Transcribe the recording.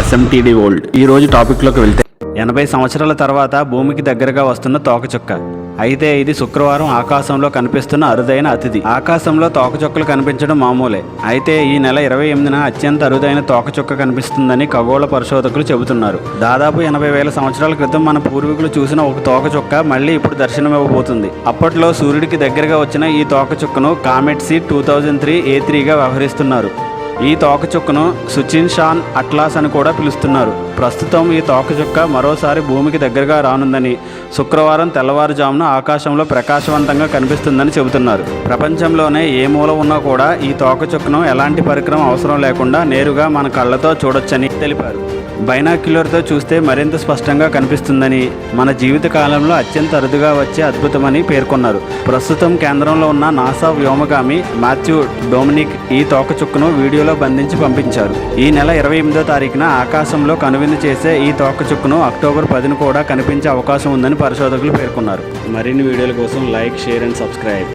ఎస్ఎంటీడీ old ఈ రోజు టాపిక్లోకి వెళ్తే ఎనభై సంవత్సరాల తర్వాత భూమికి దగ్గరగా వస్తున్న తోకచుక్క అయితే ఇది శుక్రవారం ఆకాశంలో కనిపిస్తున్న అరుదైన అతిథి. ఆకాశంలో తోకచుక్కలు కనిపించడం మామూలే. అయితే ఈ నెల ఇరవై ఎనిమిదిన అత్యంత అరుదైన తోకచుక్క కనిపిస్తుందని ఖగోళ పరిశోధకులు చెబుతున్నారు. దాదాపు ఎనభై వేల సంవత్సరాల క్రితం మన పూర్వీకులు చూసిన ఒక తోకచుక్క మళ్ళీ ఇప్పుడు దర్శనమివ్వబోతుంది. అప్పట్లో సూర్యుడికి దగ్గరగా వచ్చిన ఈ తోకచుక్కను comet C two thousand three A త్రీగా వ్యవహరిస్తున్నారు. ఈ తోకచుక్కను సుచిన్ షాన్ అట్లాస్ అని కూడా పిలుస్తున్నారు. ప్రస్తుతం ఈ తోకచుక్క మరోసారి భూమికి దగ్గరగా రానుందని శుక్రవారం తెల్లవారుజామున ఆకాశంలో ప్రకాశవంతంగా కనిపిస్తుందని చెబుతున్నారు. ప్రపంచంలోనే ఏ మూల ఉన్నా కూడా ఈ తోకచుక్కను ఎలాంటి పరికరం అవసరం లేకుండా నేరుగా మన కళ్ళతో చూడొచ్చని తెలిపారు. బైనాక్యులర్తో చూస్తే మరింత స్పష్టంగా కనిపిస్తుందని మన జీవిత కాలంలో అత్యంత అరుదుగా వచ్చే అద్భుతమని పేర్కొన్నారు. ప్రస్తుతం కేంద్రంలో ఉన్న నాసా వ్యోమగామి మాథ్యూ డొమినిక్ ఈ తోకచుక్కను వీడియోలో బంధించి పంపించారు. ఈ నెల ఇరవై ఎనిమిదో తారీఖున ఆకాశంలో కనువిందు చేసే ఈ తోకచుక్కను అక్టోబర్ పదిన కూడా కనిపించే అవకాశం ఉందని పరిశోధకులు పేర్కొన్నారు. మరిన్ని వీడియోల కోసం లైక్ షేర్ అండ్ సబ్స్క్రైబ్.